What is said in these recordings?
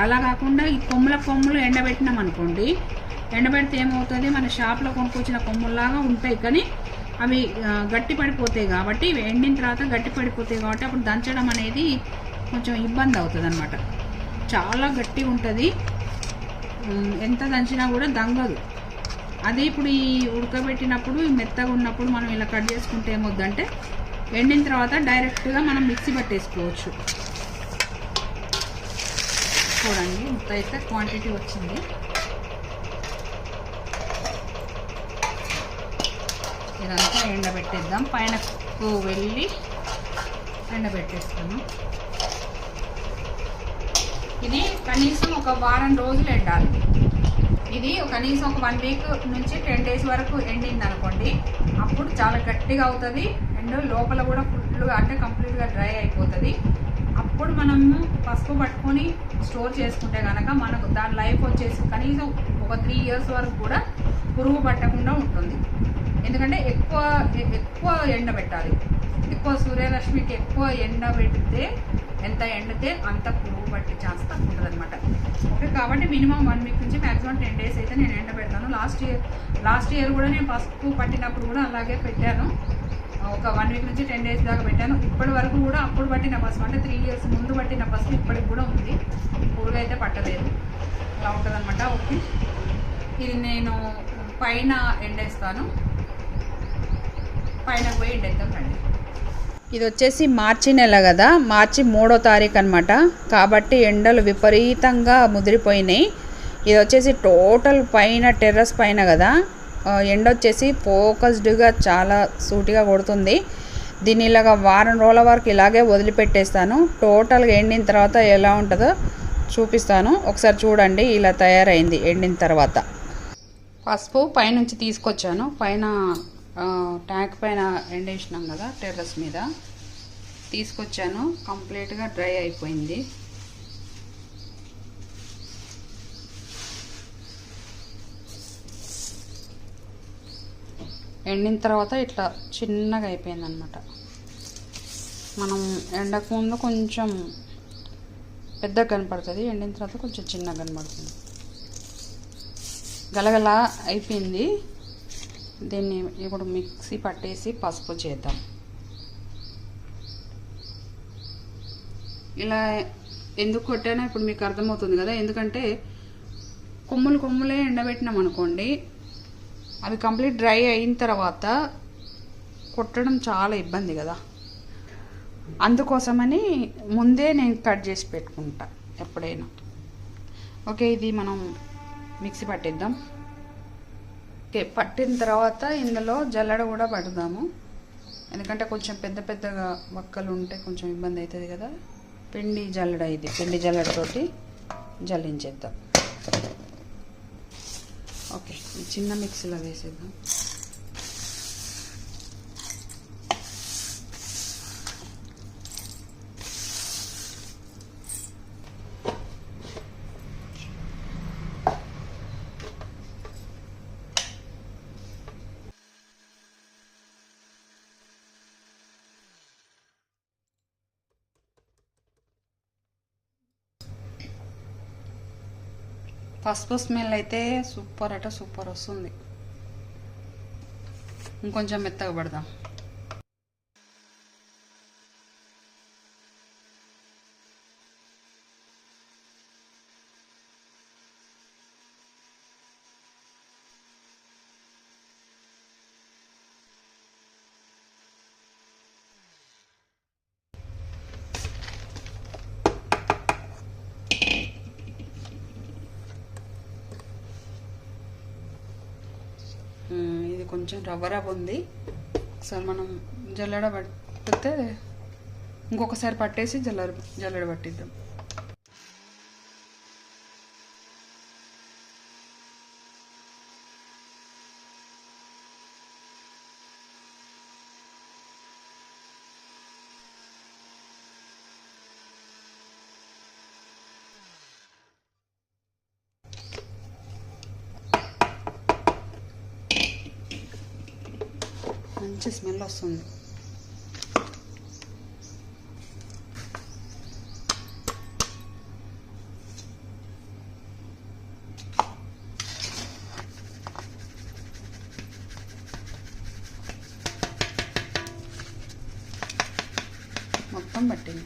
అలా కాకుండా ఈ కొమ్ముల కొమ్ములు ఎండబెట్టినాం అనుకోండి ఎండబెడితే ఏమవుతుంది? మన షాప్లో కొనుక్కొచ్చిన కొమ్ముల్లాగా ఉంటాయి. కానీ అవి గట్టి పడిపోతాయి కాబట్టి ఎండిన తర్వాత గట్టి పడిపోతాయి కాబట్టి అప్పుడు దంచడం అనేది కొంచెం ఇబ్బంది అవుతుంది అనమాట చాలా గట్టి ఉంటుంది. ఎంత దంచినా కూడా దంగదు. అదే ఇప్పుడు ఈ ఉడకబెట్టినప్పుడు మెత్తగా ఉన్నప్పుడు మనం ఇలా కట్ చేసుకుంటే ఏమొద్దంటే ఎండిన తర్వాత డైరెక్ట్గా మనం మిక్సీ పట్టేసుకోవచ్చు. చూడండి. ఇంత అయితే క్వాంటిటీ వచ్చింది. ఇదంతా ఎండబెట్టేద్దాం. పైన వెళ్ళి ఎండబెట్టేస్తాము ఇది కనీసం ఒక వారం రోజులు ఎండాలి. ఇది కనీసం ఒక వన్ వీక్ నుంచి టెన్ డేస్ వరకు ఎండింది అనుకోండి అప్పుడు చాలా గట్టిగా అవుతుంది. అండ్ లోపల కూడా ఫుల్గా అంటే కంప్లీట్గా డ్రై అయిపోతుంది. అప్పుడు మనము పసుపు పట్టుకొని స్టోర్ చేసుకుంటే కనుక మనకు దాని లైఫ్ వచ్చేసి కనీసం ఒక త్రీ ఇయర్స్ వరకు కూడా పురుగు పట్టకుండా ఉంటుంది. ఎందుకంటే ఎక్కువ ఎక్కువ ఎండ పెట్టాలి. ఎక్కువ సూర్యరశ్మికి ఎక్కువ ఎండ పెడితే ఎంత ఎండితే అంత పురుగు పట్టే ఛాన్స్ తక్కువ ఉంటుంది అనమాట ఓకే కాబట్టి మినిమం వన్ వీక్ నుంచి మ్యాక్సిమం టెన్ డేస్ అయితే నేను ఎండ పెడతాను. లాస్ట్ ఇయర్ లాస్ట్ ఇయర్ కూడా నేను పసుపు పట్టినప్పుడు కూడా అలాగే పెట్టాను. ఒక వన్ వీక్ నుంచి టెన్ డేస్ దాకా పెట్టాను. ఇప్పటి వరకు కూడా అప్పుడు పట్టిన పసుపు అంటే త్రీ ఇయర్స్ ముందు పట్టిన పసుపు ఇప్పటికి కూడా ఉంది. పురుగు అయితే పట్టలేదు. అలా ఉంటుంది అనమాట ఓకే. ఇది నేను పైన ఎండేస్తాను పైన పోయి ఎండేద్దాం రండి. ఇది వచ్చేసి మార్చి నెల కదా? మార్చి మూడో తారీఖు అనమాట కాబట్టి ఎండలు విపరీతంగా ముదిరిపోయినాయి. ఇది వచ్చేసి టోటల్ పైన టెర్రస్ పైన కదా? ఎండ వచ్చేసి ఫోకస్డ్గా చాలా సూటిగా కొడుతుంది. దీన్ని ఇలాగ వారం రోజుల వరకు ఇలాగే వదిలిపెట్టేస్తాను. టోటల్గా ఎండిన తర్వాత ఎలా ఉంటుందో చూపిస్తాను. ఒకసారి చూడండి ఇలా తయారైంది ఎండిన తర్వాత. పసుపు పైనుంచి తీసుకొచ్చాను. పైన ట్యాంక్ పైన ఎండేసినాం కదా టెర్రస్ మీద. తీసుకొచ్చాను. కంప్లీట్గా డ్రై అయిపోయింది. ఎండిన తర్వాత ఇట్లా చిన్నగా అయిపోయింది అనమాట మనం ఎండకు ముందు కొంచెం పెద్దగా కనపడుతుంది ఎండిన తర్వాత కొంచెం చిన్నగా కనపడుతుంది. గలగల అయిపోయింది. దీన్ని ఇప్పుడు మిక్సీ పట్టేసి పసుపు చేద్దాం. ఇలా ఎందుకు కొట్టానో ఇప్పుడు మీకు అర్థమవుతుంది కదా. ఎందుకంటే కొమ్ములు కొమ్ములే ఎండబెట్టినాం అనుకోండి అవి కంప్లీట్ డ్రై అయిన తర్వాత కొట్టడం చాలా ఇబ్బంది కదా. అందుకోసమని ముందే నేను కట్ చేసి పెట్టుకుంటా ఎప్పుడైనా. ఓకే ఇది మనం మిక్సీ పట్టిద్దాం. ఓకే పట్టిన తర్వాత ఇందులో జల్లడ కూడా పడదాము. ఎందుకంటే కొంచెం పెద్ద పెద్దగా వక్కలు ఉంటే కొంచెం ఇబ్బంది అవుతుంది కదా. పిండి జల్లడ ఇది పిండి జల్లడతోటి జల్లించేద్దాం. చిన్న మిక్సీలో వేసేద్దాం. పసుపు స్మెల్ అయితే సూపర్ అట సూపర్ వస్తుంది. ఇంకొంచెం మెత్తగా పడదాం. ఇది కొంచెం రవ్వ రవ్వ ఉంది. ఒకసారి మనం జల్లడ పట్టితే ఇంకొకసారి పట్టేసి జల్లెడ జల్లడ పట్టిద్దాం. మంచి స్మెల్ వస్తుంది మొత్తం పట్టింది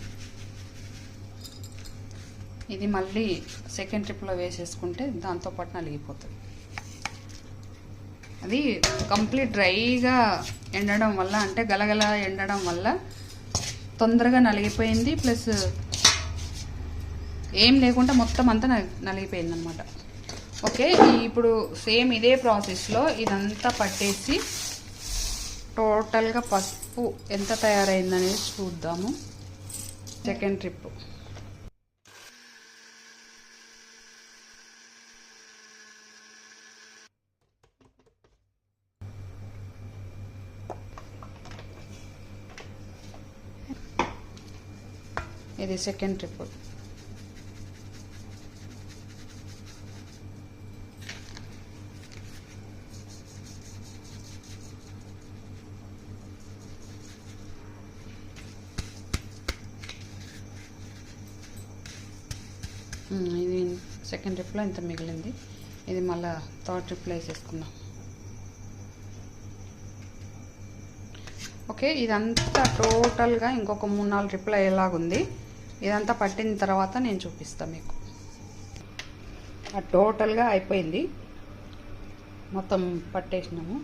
ఇది మళ్ళీ సెకండ్ ట్రిప్లో వేసేసుకుంటే దాంతోపాటు నలిగిపోతుంది. అది కంప్లీట్ డ్రైగా ఎండడం వల్ల అంటే గలగల ఎండడం వల్ల తొందరగా నలిగిపోయింది. ప్లస్ ఏం లేకుండా మొత్తం అంతా నలిగిపోయింది అనమాట ఓకే ఇప్పుడు సేమ్ ఇదే ప్రాసెస్లో ఇదంతా పట్టేసి టోటల్గా పసుపు ఎంత తయారైందనేది చూద్దాము. Second trip. ఇది సెకండ్ ట్రిప్ hmm, ఇది సెకండ్ ట్రిప్లో ఇంత మిగిలింది. ఇది మళ్ళా థర్డ్ ట్రిప్లో వేసేసుకుందాం ఓకే ఇదంతా టోటల్గా ఇంకొక మూడు నాలుగు ట్రిప్లు అయ్యేలాగుంది ఇదంతా పట్టిన తర్వాత నేను చూపిస్తాను మీకు. టోటల్గా అయిపోయింది. మొత్తం పట్టేసినాము.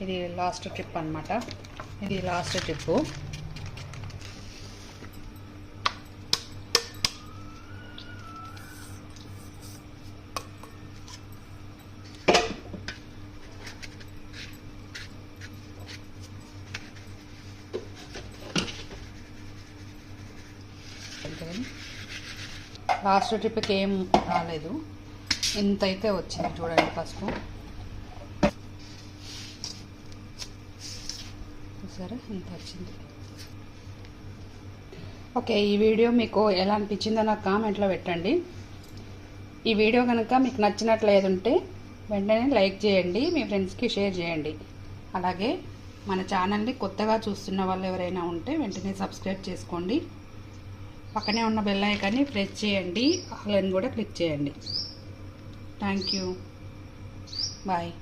ఇది లాస్ట్ ట్రిప్ అనమాట ఇది లాస్ట్ ట్రిప్పు లాస్ట్ ట్రిప్కి ఏం రాలేదు. ఇంత అయితే వచ్చింది చూడండి పసుపు. సరే ఇంత వచ్చింది. ఓకే ఈ వీడియో మీకు ఎలా అనిపించిందో నాకు కామెంట్లో పెట్టండి. ఈ వీడియో కనుక మీకు నచ్చినట్లేదుంటే వెంటనే లైక్ చేయండి మీ ఫ్రెండ్స్కి షేర్ చేయండి. అలాగే మన ఛానల్ని కొత్తగా చూస్తున్న వాళ్ళు ఎవరైనా ఉంటే వెంటనే సబ్స్క్రైబ్ చేసుకోండి. పక్కనే ఉన్న బెల్ ఐకాన్ని ప్రెస్ చేయండి. ఆల్ అని కూడా క్లిక్ చేయండి. Thank you bye